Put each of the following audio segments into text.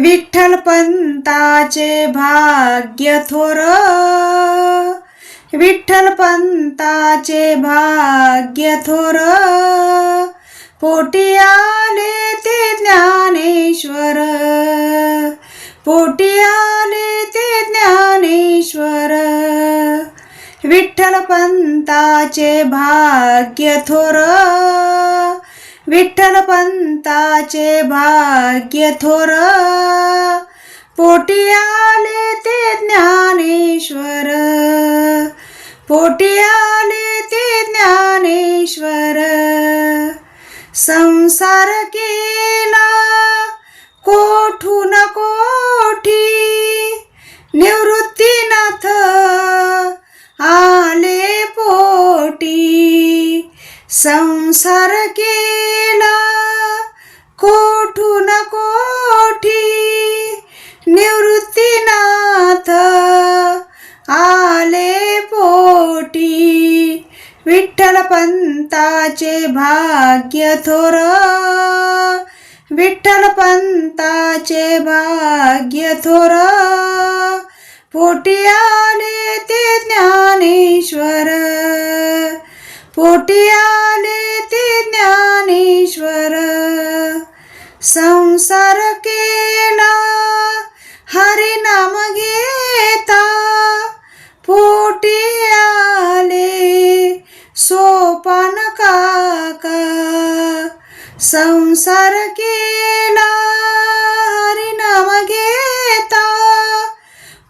विठ्ठल पंताचे भाग्य थोर. विठ्ठल पंताचे भाग्य थोर. पोटी आले ते ज्ञानेश्वर. पोटी आले ते ज्ञानेश्वर. विठ्ठल पंताचे भाग्य थोर. विठ्ठल पंताचे भाग्य थोर. पोटी आले ते ज्ञानेश्वर. पोटी आले ते ज्ञानेश्वर. संसार केला विचार केला कोठून कोठी निवृत्तीनाथ आले पोटी. विठ्ठल पंताचे भाग्य थोर. विठ्ठल पंताचे भाग्य थोर. पोटी आले ते ज्ञानेश्वर. पोटी संसार केला हरि नाम घेता. पोटी आले सोपान काका. संसार केला हरि नाम घेता.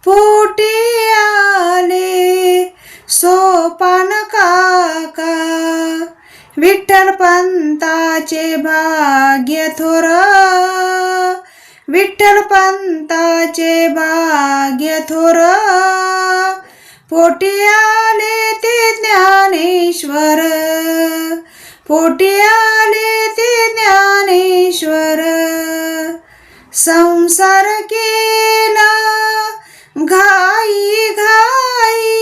पोटी आले सोपान विठ्ठल पंताचे भाग्य थोर. विठ्ठल पंताचे भाग्य थोर. पोटी आले ते ज्ञानेश्वर. पोटी आले ते ज्ञानेश्वर. संसार केला घाई घाई.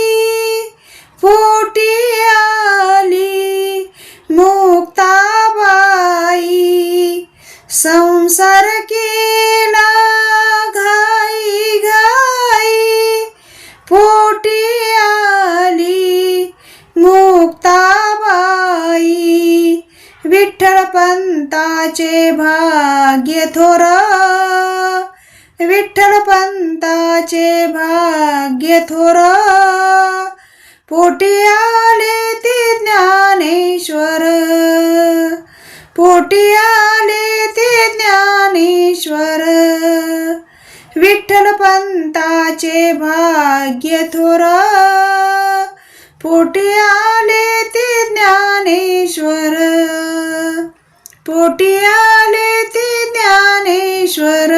संसार केला घाई घाई पोटी आली मुक्ताबाई विठ्ठल पंताचे भाग्य थोर विठ्ठल पंताचे भाग्य थोर पोटी आले ते ज्ञानेश्वर पोटी आले विठ्ठल पंताचे भाग्य थोर. पोटी आले ते ज्ञानेश्वर. पोटी आले ते ज्ञानेश्वर.